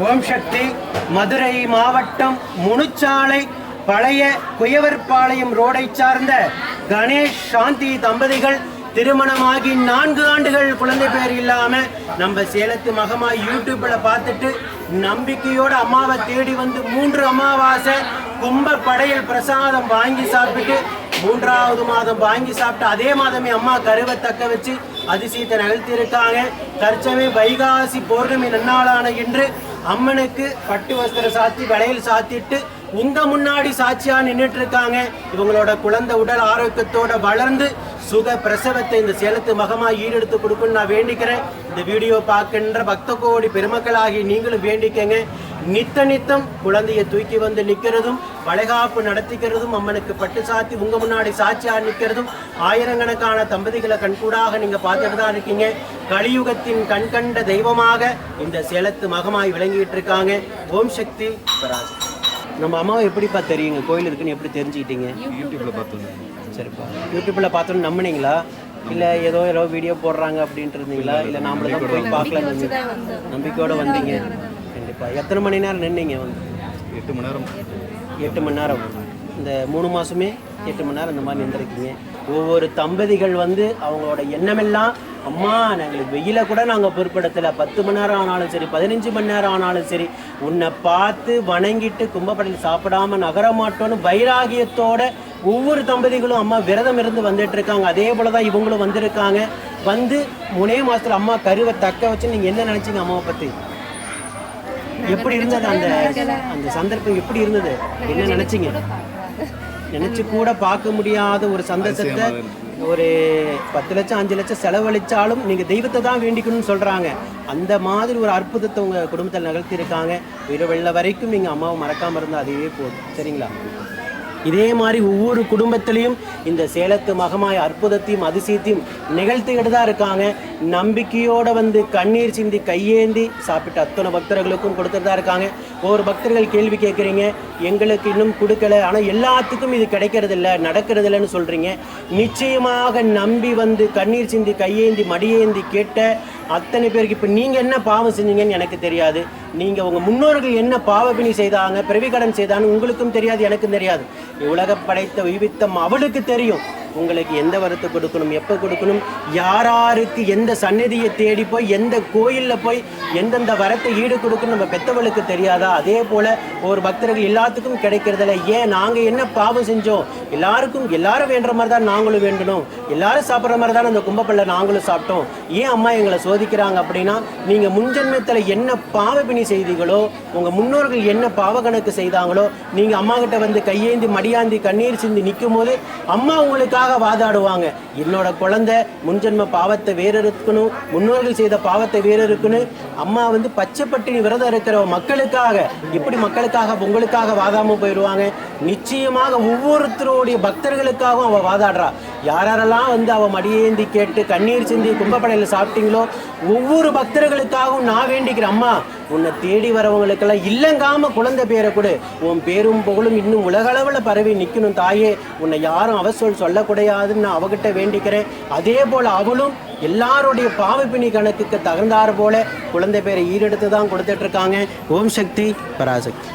ஓம் சக்தி மதுரை மாவட்டம் முனுச்சாலை பழைய குயவர்பாளையம் ரோடை சார்ந்த கணேஷ் சாந்தி தம்பதிகள் திருமணமாகி நான்கு ஆண்டுகள் குழந்தை பேர் இல்லாம நம்ம சேலத்து மகமா யூடியூப்ல பார்த்துட்டு நம்பிக்கையோட அம்மாவை தேடி வந்து மூன்று அமாவாசை கும்ப படையில் பிரசாதம் வாங்கி சாப்பிட்டு மூன்றாவது மாதம் வாங்கி சாப்பிட்டு அதே மாதமே அம்மா கருவை தக்க வச்சு அதிசயத்தை நகர்த்தி இருக்காங்க தற்சமே வைகாசி பௌர்ணமி நன்னாளான இன்று அம்மனுக்கு பட்டு வஸ்திரம் சாத்தி வளையல் சாத்திட்டு உங்க முன்னாடி சாட்சியா நின்றுட்டு இருக்காங்க இவங்களோட குழந்தை உடல் ஆரோக்கியத்தோட வளர்ந்து சுக பிரசவத்தை இந்த சேலத்து மகமா ஈடெடுத்து கொடுக்கணும்னு நான் வேண்டிக்கிறேன். இந்த வீடியோ பார்க்கின்ற பக்த கோடி பெருமக்களாகி நீங்களும் வேண்டிக்கங்க. நித்த நித்தம் குழந்தையை தூக்கி வந்து நிற்கிறதும் வளைகாப்பு நடத்திக்கிறதும் அம்மனுக்கு பட்டு சாத்தி உங்க முன்னாடி சாட்சியா நிற்கிறதும் ஆயிரக்கணக்கான தம்பதிகளை கண்கூடாக நீங்க பார்த்துட்டு தான் இருக்கீங்க. கலியுகத்தின் கண்கண்ட தெய்வமாக இந்த சேலத்து மகமாய் விளங்கிட்டு இருக்காங்க ஓம் சக்தி பராஜ் நம்ம அம்மாவை எப்படிப்பா தெரியுங்க? கோயில் இருக்குன்னு எப்படி தெரிஞ்சுக்கிட்டீங்க? யூடியூப்ல பார்த்தோம். சரிப்பா. யூடியூப்ல பார்த்தோன்னு நம்பினீங்களா? இல்ல ஏதோ ஏதோ வீடியோ போடுறாங்க அப்படின்ட்டு இருந்தீங்களா? இல்ல நாமளும் தான் போய் பார்க்கலாம் நம்பிக்கையோட வந்தீங்க. கண்டிப்பா. எத்தனை மணி நேரம் நின்னீங்க வந்து? எட்டு மணி நேரம். எட்டு மணி நேரம். இந்த மூணு மாசமே எட்டு மணி நேரம் இந்த மாதிரி நின்றுருக்கீங்க. ஒவ்வொரு தம்பதிகள் வந்து அவங்களோட எண்ணமெல்லாம் அம்மா நாங்களுக்கு வெயில கூட நாங்கள் பொறுப்பெடுத்தல பத்து மணி நேரம் ஆனாலும் சரி பதினஞ்சு மணி நேரம் ஆனாலும் சரி உன்னை பார்த்து வணங்கிட்டு கும்பப்படையில் சாப்பிடாம நகர மாட்டோன்னு வைராகியத்தோட ஒவ்வொரு தம்பதிகளும் அம்மா விரதம் இருந்து வந்துட்டு இருக்காங்க. அதே போல தான் இவங்களும் வந்திருக்காங்க. வந்து மூணே மாசத்துல அம்மா கருவை தக்க வச்சு நீங்க என்ன நினைச்சீங்க அம்மாவை பத்தி? எப்படி இருந்தது அந்த அந்த சந்தர்ப்பம் எப்படி இருந்தது? என்ன நினைச்சீங்க? நினைச்சு கூட பார்க்க முடியாத ஒரு சந்தோஷத்தை ஒரு பத்து லட்சம் அஞ்சு லட்சம் செலவழிச்சாலும் நீங்க தெய்வத்தை தான் வேண்டிக்கணும்னு சொல்றாங்க. அந்த மாதிரி ஒரு அற்புதத்தை உங்க குடும்பத்தில் நிகழ்த்தி இருக்காங்க வெள்ள வரைக்கும் நீங்க அம்மாவை மறக்காம இருந்தா அதுவே போதும். சரிங்களா? இதே மாதிரி ஒவ்வொரு குடும்பத்திலையும் இந்த சேலத்து மகமாய் அற்புதத்தையும் அதிசயத்தையும் நிகழ்த்திக்கிட்டு தான் இருக்காங்க. நம்பிக்கையோடு வந்து கண்ணீர் சிந்தி கையேந்தி சாப்பிட்ட அத்தனை பக்தர்களுக்கும் கொடுத்துட்டு தான் இருக்காங்க. ஒவ்வொரு பக்தர்கள் கேள்வி கேட்குறீங்க. எங்களுக்கு இன்னும் கொடுக்கல. ஆனால் எல்லாத்துக்கும் இது கிடைக்கிறது இல்லை நடக்கிறது இல்லைன்னு சொல்கிறீங்க நிச்சயமாக நம்பி வந்து கண்ணீர் சிந்தி கையேந்தி மடியேந்தி கேட்ட அத்தனை பேருக்கு இப்போ நீங்கள் என்ன பாவம் செஞ்சீங்கன்னு எனக்கு தெரியாது. நீங்கள் உங்கள் முன்னோர்கள் என்ன பாவப்பினி செய்தாங்க பிறவி கடன் செய்தான்னு உங்களுக்கும் தெரியாது எனக்கும் தெரியாது. உலக படைத்த உய்வித்தம் அவளுக்கு தெரியும். உங்களுக்கு எந்த வரத்தை கொடுக்கணும் எப்போ கொடுக்கணும் யாராருக்கு எந்த சந்நிதியை தேடி போய் எந்த கோயிலில் போய் எந்தெந்த வரத்தை ஈடு கொடுக்கணும் நம்ம பெத்தவளுக்கு தெரியாதா? அதே போல் ஒரு பக்தர்கள் எல்லாத்துக்கும் கிடைக்கிறதில்ல. ஏன்? நாங்கள் என்ன பாவம் செஞ்சோம்? எல்லாருக்கும் எல்லாரும் வேண்டுற மாதிரி தான் நாங்களும் வேண்டணும். எல்லாரும் சாப்பிட்ற மாதிரி தான் அந்த கும்பப்பள்ள நாங்களும் சாப்பிட்டோம். ஏன் அம்மா எங்களை சோதிக்கிறாங்க அப்படின்னா நீங்கள் முன்ஜென்மத்தில் என்ன பாவபிணி செய்தீங்களோ உங்கள் முன்னோர்கள் என்ன பாவ கணக்கு செய்தாங்களோ நீங்கள் அம்மா கிட்ட வந்து கையேந்தி மடியாந்தி கண்ணீர் சிந்தி நிற்கும் போது அம்மா உங்களுக்கு உங்களுக்காக வாதாடுவாங்க. என்னோட குழந்தை முன்ஜென்ம பாவத்தை வேற இருக்கணும் முன்னோர்கள் செய்த பாவத்தை வேற இருக்கணும் அம்மா வந்து பச்சை பட்டினி விரதம் இருக்கிற மக்களுக்காக எப்படி மக்களுக்காக பொங்கலுக்காக வாதாம போயிடுவாங்க. நிச்சயமாக ஒவ்வொருத்தருடைய பக்தர்களுக்காகவும் அவ வாதாடுறா. யாரெல்லாம் வந்து அவள் மடியேந்தி கேட்டு கண்ணீர் சிந்தி கும்பப்படையில் சாப்பிட்டீங்களோ ஒவ்வொரு பக்தர்களுக்காகவும் நான் வேண்டிக்கிறேன். அம்மா உன்னை தேடி வரவங்களுக்கெல்லாம் இல்லங்காமல் குழந்தை பேரை கொடு. உன் பேரும் புகழும் இன்னும் உலகளவில் பரவி நிற்கணும் தாயே. உன்னை யாரும் அவசொல் சொல்லக்கூடாதுன்னு நான் அவகிட்ட வேண்டிக்கிறேன். அதே போல் அவளும் எல்லாருடைய பாவப்பிணி கணக்குக்கு தகுந்தாறு போல குழந்தை பேரை ஈரெடுத்து தான் கொடுத்துட்ருக்காங்க ஓம் சக்தி பராசக்தி.